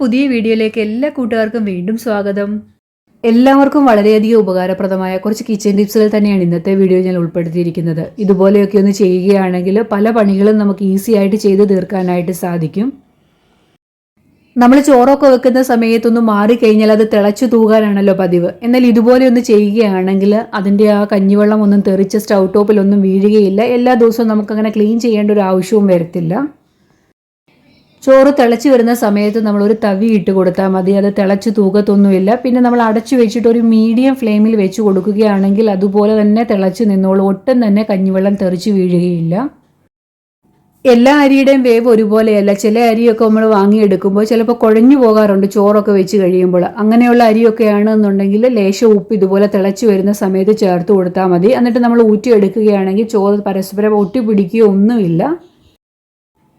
പുതിയ വീഡിയോയിലേക്ക് എല്ലാ കൂട്ടുകാർക്കും വീണ്ടും സ്വാഗതം. എല്ലാവർക്കും വളരെയധികം ഉപകാരപ്രദമായ കുറച്ച് കിച്ചൺ ടിപ്സുകൾ തന്നെയാണ് ഇന്നത്തെ വീഡിയോ ഞാൻ ഉൾപ്പെടുത്തിയിരിക്കുന്നത്. ഇതുപോലെയൊക്കെ ഒന്ന് ചെയ്യുകയാണെങ്കിൽ പല പണികളും നമുക്ക് ഈസി ആയിട്ട് ചെയ്ത് തീർക്കാനായിട്ട് സാധിക്കും. നമ്മൾ ചോറൊക്കെ വെക്കുന്ന സമയത്തൊന്ന് മാറിക്കഴിഞ്ഞാൽ അത് തിളച്ചു തൂകാനാണല്ലോ പതിവ്. എന്നാൽ ഇതുപോലെ ഒന്ന് ചെയ്യുകയാണെങ്കിൽ അതിന്റെ ആ കഞ്ഞിവെള്ളം ഒന്നും തെറിച്ച് സ്റ്റൗ ടോപ്പിലൊന്നും വീഴുകയില്ല. എല്ലാ ദിവസവും നമുക്കങ്ങനെ ക്ലീൻ ചെയ്യേണ്ട ഒരു ആവശ്യവും വരത്തില്ല. ചോറ് തിളച്ച് വരുന്ന സമയത്ത് നമ്മൾ ഒരു തവി ഇട്ട് കൊടുത്താൽ മതി. അത് തിളച്ച് തൂക്കത്തൊന്നുമില്ല പിന്നെ നമ്മൾ അടച്ചു വെച്ചിട്ട് ഒരു മീഡിയം ഫ്ലെയിമിൽ വെച്ച് കൊടുക്കുകയാണെങ്കിൽ അതുപോലെ തന്നെ തിളച്ച് നിന്നോളൂ. ഒട്ടും തന്നെ കഞ്ഞിവെള്ളം തെറിച്ച് വീഴുകയില്ല. എല്ലാ അരിയുടെയും വേവ് ഒരുപോലെയല്ല. ചില അരിയൊക്കെ നമ്മൾ വാങ്ങിയെടുക്കുമ്പോൾ ചിലപ്പോൾ കുഴഞ്ഞു പോകാറുണ്ട് ചോറൊക്കെ വെച്ച് കഴിയുമ്പോൾ. അങ്ങനെയുള്ള അരിയൊക്കെ ആണെന്നുണ്ടെങ്കിൽ ലേശം ഉപ്പ് ഇതുപോലെ തിളച്ച് വരുന്ന സമയത്ത് ചേർത്ത് കൊടുത്താൽ മതി. എന്നിട്ട് നമ്മൾ ഊറ്റിയെടുക്കുകയാണെങ്കിൽ ചോറ് പരസ്പരം ഒട്ടി ഒന്നുമില്ല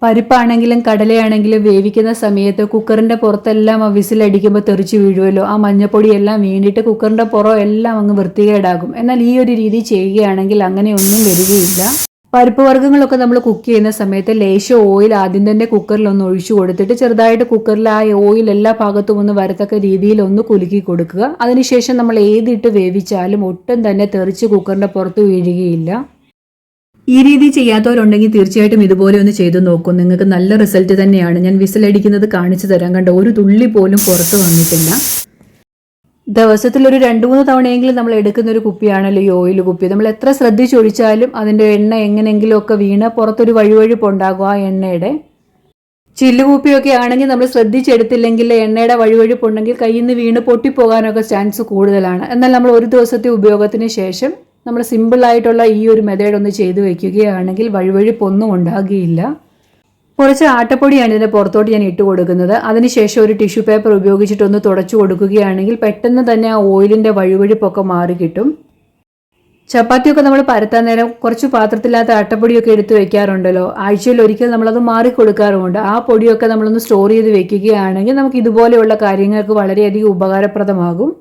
പരിപ്പാണെങ്കിലും കടലയാണെങ്കിലും വേവിക്കുന്ന സമയത്ത് കുക്കറിന്റെ പുറത്തെല്ലാം വിസിലടിക്കുമ്പോൾ തെറിച്ച് വീഴുമല്ലോ. ആ മഞ്ഞപ്പൊടിയെല്ലാം വീണിട്ട് കുക്കറിന്റെ പുറം എല്ലാം അങ്ങ് വൃത്തികേടാകും. എന്നാൽ ഈ ഒരു രീതി ചെയ്യുകയാണെങ്കിൽ അങ്ങനെയൊന്നും വരികയില്ല. പരിപ്പ് വർഗങ്ങളൊക്കെ നമ്മൾ കുക്ക് ചെയ്യുന്ന സമയത്ത് ലേശം ഓയിൽ ആദ്യം തന്നെ കുക്കറിൽ ഒന്ന് ഒഴിച്ചു കൊടുത്തിട്ട് ചെറുതായിട്ട് കുക്കറിൽ ആ ഓയിൽ എല്ലാ ഭാഗത്തും ഒന്ന് വരത്തക്ക രീതിയിൽ ഒന്ന് കുലുക്കി കൊടുക്കുക. അതിനുശേഷം നമ്മൾ ഏതിട്ട് വേവിച്ചാലും ഒട്ടും തന്നെ തെറിച്ച് കുക്കറിന്റെ പുറത്ത് വീഴുകയില്ല. ഈ രീതി ചെയ്യാത്തവരുണ്ടെങ്കിൽ തീർച്ചയായിട്ടും ഇതുപോലെ ഒന്ന് ചെയ്തു നോക്കും. നിങ്ങൾക്ക് നല്ല റിസൾട്ട് തന്നെയാണ്. ഞാൻ വിസിലടിക്കുന്നത് കാണിച്ചു തരാം. കണ്ട ഒരു തുള്ളി പോലും പുറത്ത് വന്നിട്ടില്ല. ദിവസത്തിൽ ഒരു രണ്ട് മൂന്ന് തവണയെങ്കിലും നമ്മൾ എടുക്കുന്ന ഒരു കുപ്പിയാണല്ലോ ഈ ഓയിൽ കുപ്പി. നമ്മൾ എത്ര ശ്രദ്ധിച്ചൊഴിച്ചാലും അതിന്റെ എണ്ണ എങ്ങനെയെങ്കിലും ഒക്കെ വീണ് പുറത്തൊരു വഴുവഴുപ്പ് ഉണ്ടാകും ആ എണ്ണയുടെ. ചില്ലുകൂപ്പിയൊക്കെ ആണെങ്കിൽ നമ്മൾ ശ്രദ്ധിച്ചെടുത്തില്ലെങ്കിൽ എണ്ണയുടെ വഴുവഴുപ്പുണ്ടെങ്കിൽ കയ്യിൽ നിന്ന് വീണ് പൊട്ടിപ്പോകാനൊക്കെ ചാൻസ് കൂടുതലാണ്. എന്നാൽ നമ്മൾ ഒരു ദിവസത്തെ ഉപയോഗത്തിന് ശേഷം നമ്മൾ സിമ്പിളായിട്ടുള്ള ഈ ഒരു മെത്തേഡ് ഒന്ന് ചെയ്തു വെക്കുകയാണെങ്കിൽ വഴുവഴുപ്പൊന്നും ഉണ്ടാകുകയില്ല കുറച്ച് ആട്ടപ്പൊടിയാണ് ഇതിന്റെ പുറത്തോട്ട് ഞാൻ ഇട്ട് കൊടുക്കുന്നത്. അതിനുശേഷം ഒരു ടിഷ്യൂ പേപ്പർ ഉപയോഗിച്ചിട്ടൊന്ന് തുടച്ചു കൊടുക്കുകയാണെങ്കിൽ പെട്ടെന്ന് തന്നെ ആ ഓയിലിന്റെ വഴുവഴുപ്പൊക്കെ മാറി കിട്ടും. ചപ്പാത്തിയൊക്കെ നമ്മൾ പരത്താൻ നേരം കുറച്ച് പാത്രത്തില്ലാത്ത അട്ടപ്പൊടിയൊക്കെ എടുത്ത് വെക്കാറുണ്ടല്ലോ. ആഴ്ചയിൽ ഒരിക്കൽ നമ്മളത് മാറി കൊടുക്കാറുമുണ്ട്. ആ പൊടിയൊക്കെ നമ്മളൊന്ന് സ്റ്റോർ ചെയ്ത് വെക്കുകയാണെങ്കിൽ നമുക്ക് ഇതുപോലെയുള്ള കാര്യങ്ങൾക്ക് വളരെയധികം ഉപകാരപ്രദമാകും.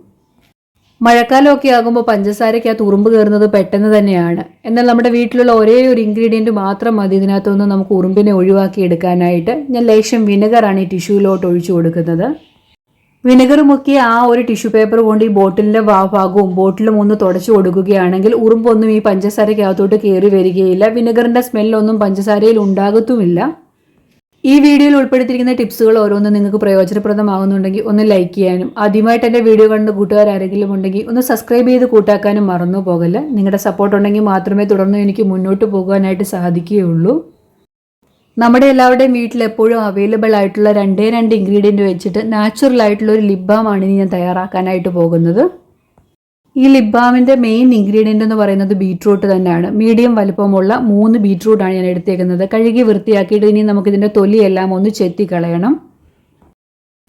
മഴക്കാലമൊക്കെ ആകുമ്പോൾ പഞ്ചസാരയ്ക്ക് ആ തുറുമ്പ് കയറുന്നത് പെട്ടെന്ന് തന്നെയാണ്. എന്നാൽ നമ്മുടെ വീട്ടിലുള്ള ഒരേ ഒരു ഇൻഗ്രീഡിയന്റ് മാത്രം മതി ഇതിനകത്തുനിന്ന് നമുക്ക് ഉറുമ്പിനെ ഒഴിവാക്കി എടുക്കാനായിട്ട്. ഞാൻ ലേശം വിനെഗറാണ് ഈ ടിഷ്യൂലോട്ട് ഒഴിച്ചു കൊടുക്കുന്നത്. വിനെഗർ മുക്കി ആ ഒരു ടിഷ്യൂ പേപ്പർ കൊണ്ട് ഈ ബോട്ടിലിന്റെ ഭാഗവും ബോട്ടിലും ഒന്ന് തുടച്ചു കൊടുക്കുകയാണെങ്കിൽ ഉറുമ്പൊന്നും ഈ പഞ്ചസാരയ്ക്കകത്തോട്ട് കയറി വരികയില്ല. വിനെഗറിന്റെ സ്മെല്ലൊന്നും പഞ്ചസാരയിൽ ഉണ്ടാകത്തുമില്ല. ഈ വീഡിയോയിൽ ഉൾപ്പെടുത്തിയിരിക്കുന്ന ടിപ്സുകൾ ഓരോന്നും നിങ്ങൾക്ക് പ്രയോജനപ്രദമാകുന്നുണ്ടെങ്കിൽ ഒന്ന് ലൈക്ക് ചെയ്യാനും ആദ്യമായിട്ട് എന്റെ വീഡിയോ കണ്ട് കൂട്ടുകാർ ആരെങ്കിലും ഉണ്ടെങ്കിൽ ഒന്ന് സബ്സ്ക്രൈബ് ചെയ്ത് കൂട്ടാക്കാനും മറന്നു പോകല്ല. നിങ്ങളുടെ സപ്പോർട്ട് ഉണ്ടെങ്കിൽ മാത്രമേ തുടർന്ന് എനിക്ക് മുന്നോട്ട് പോകാനായിട്ട് സാധിക്കുകയുള്ളൂ. നമ്മുടെ എല്ലാവരുടെയും വീട്ടിൽ എപ്പോഴും അവൈലബിൾ ആയിട്ടുള്ള രണ്ടേ രണ്ട് ഇൻഗ്രീഡിയന്റ് വെച്ചിട്ട് നാച്ചുറൽ ആയിട്ടുള്ള ഒരു ലിബാമാണ് ഇനി ഞാൻ തയ്യാറാക്കാനായിട്ട് പോകുന്നത്. ഈ ലിബാമിന്റെ മെയിൻ ഇൻഗ്രീഡിയന്റ് എന്ന് പറയുന്നത് ബീട്രൂട്ട് തന്നെയാണ്. മീഡിയം വലുപ്പമുള്ള മൂന്ന് ബീട്രൂട്ടാണ് ഞാൻ എടുത്തേക്കുന്നത്. കഴുകി വൃത്തിയാക്കിയിട്ട് ഇനി നമുക്കിതിന്റെ തൊലിയെല്ലാം ഒന്ന് ചെത്തിക്കളയണം.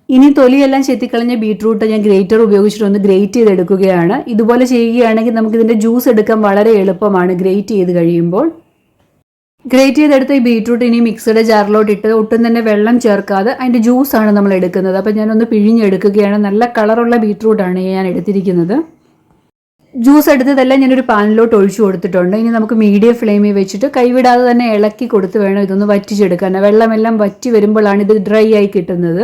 ഇനി തൊലിയെല്ലാം ചെത്തിക്കളഞ്ഞ ബീട്രൂട്ട് ഞാൻ ഗ്രേറ്റർ ഉപയോഗിച്ചിട്ട് ഒന്ന് ഗ്രേറ്റ് ചെയ്തെടുക്കുകയാണ്. ഇതുപോലെ ചെയ്യുകയാണെങ്കിൽ നമുക്കിതിന്റെ ജ്യൂസ് എടുക്കാൻ വളരെ എളുപ്പമാണ് ഗ്രേറ്റ് ചെയ്ത് കഴിയുമ്പോൾ. ഗ്രേറ്റ് ചെയ്തെടുത്ത ഈ ബീട്രൂട്ട് ഇനി മിക്സഡ് ജാറിലോട്ട് ഇട്ട് ഒട്ടും തന്നെ വെള്ളം ചേർക്കാതെ അതിന്റെ ജ്യൂസാണ് നമ്മൾ എടുക്കുന്നത്. അപ്പോൾ ഞാനൊന്ന് പിഴിഞ്ഞെടുക്കുകയാണ്. നല്ല കളറുള്ള ബീട്രൂട്ടാണ് ഞാൻ എടുത്തിരിക്കുന്നത്. ജ്യൂസ് എടുത്തതെല്ലാം ഞാനൊരു പാനിലോട്ട് ഒഴിച്ചു കൊടുത്തിട്ടുണ്ട്. ഇനി നമുക്ക് മീഡിയം ഫ്ലെയിമിൽ വെച്ചിട്ട് കൈവിടാതെ തന്നെ ഇളക്കി കൊടുത്ത് വേണം ഇതൊന്ന് വറ്റിച്ചെടുക്കാൻ. വെള്ളമെല്ലാം വറ്റി വരുമ്പോഴാണ് ഇത് ഡ്രൈ ആയി കിട്ടുന്നത്.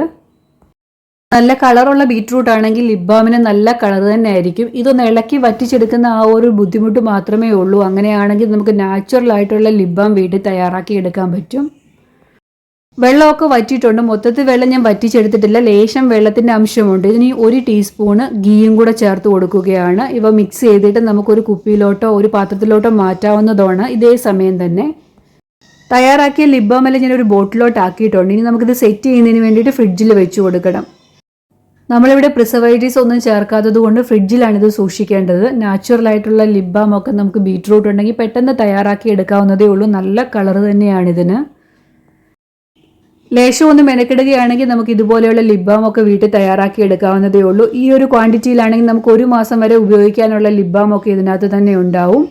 നല്ല കളറുള്ള ബീറ്റ്റൂട്ട് ആണെങ്കിൽ ലിബാമിന് നല്ല കളർ തന്നെ ആയിരിക്കും. ഇതൊന്ന് ഇളക്കി വറ്റിച്ചെടുക്കുന്ന ആ ഒരു ബുദ്ധിമുട്ട് മാത്രമേ ഉള്ളൂ. അങ്ങനെയാണെങ്കിൽ നമുക്ക് നാച്ചുറൽ ആയിട്ടുള്ള ലിബാം വീട്ടിൽ തയ്യാറാക്കി എടുക്കാൻ പറ്റും. വെള്ളമൊക്കെ വറ്റിയിട്ടുണ്ട്. മൊത്തത്തിൽ വെള്ളം ഞാൻ വറ്റിച്ചെടുത്തിട്ടില്ല. ലേശം വെള്ളത്തിന്റെ അംശമുണ്ട്. ഇനി ഒരു ടീസ്പൂണ് ഗീയും കൂടെ ചേർത്ത് കൊടുക്കുകയാണ്. ഇവ മിക്സ് ചെയ്തിട്ട് നമുക്കൊരു കുപ്പിയിലോട്ടോ ഒരു പാത്രത്തിലോട്ടോ മാറ്റാവുന്നതാണ് ഇതേ സമയം തന്നെ. തയ്യാറാക്കിയ ലിബാമെല്ലാം ഞാൻ ഒരു ബോട്ടിലോട്ട് ആക്കിയിട്ടുണ്ട് ഇനി നമുക്കിത് സെറ്റ് ചെയ്യുന്നതിന് വേണ്ടിയിട്ട് ഫ്രിഡ്ജിൽ വെച്ച് കൊടുക്കണം. നമ്മളിവിടെ പ്രിസർവേറ്റീവ്സ് ഒന്നും ചേർക്കാത്തത് കൊണ്ട് ഫ്രിഡ്ജിലാണ് ഇത് സൂക്ഷിക്കേണ്ടത്. നാച്ചുറൽ ആയിട്ടുള്ള ലിബാമൊക്കെ നമുക്ക് ബീറ്റ്റൂട്ട് ഉണ്ടെങ്കിൽ പെട്ടെന്ന് തയ്യാറാക്കി എടുക്കാവുന്നതേ ഉള്ളൂ. നല്ല കളർ തന്നെയാണ് ഇതിന്. ലേശം ഒന്ന് മെനക്കെടുകയാണെങ്കിൽ നമുക്ക് ഇതുപോലെയുള്ള ലിബാം ഒക്കെ വീട്ടിൽ തയ്യാറാക്കി എടുക്കാവുന്നതേ ഉള്ളൂ. ഈ ഒരു ക്വാണ്ടിറ്റിയിലാണെങ്കിൽ നമുക്ക് ഒരു മാസം വരെ ഉപയോഗിക്കാനുള്ള ലിബാം ഒക്കെ ഇതിനകത്ത് തന്നെ ഉണ്ടാവും.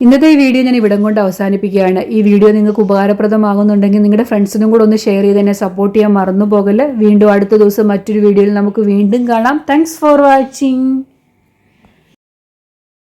ഇന്നത്തെ ഈ വീഡിയോ ഞാൻ ഇവിടം കൊണ്ട് അവസാനിപ്പിക്കുകയാണ്. ഈ വീഡിയോ നിങ്ങൾക്ക് ഉപകാരപ്രദമാകുന്നുണ്ടെങ്കിൽ നിങ്ങളുടെ ഫ്രണ്ട്സിനും കൂടെ ഒന്ന് ഷെയർ ചെയ്ത് എന്നെ സപ്പോർട്ട് ചെയ്യാൻ മറന്നു പോകൽ വീണ്ടും അടുത്ത ദിവസം മറ്റൊരു വീഡിയോയിൽ നമുക്ക് വീണ്ടും കാണാം. Thanks for watching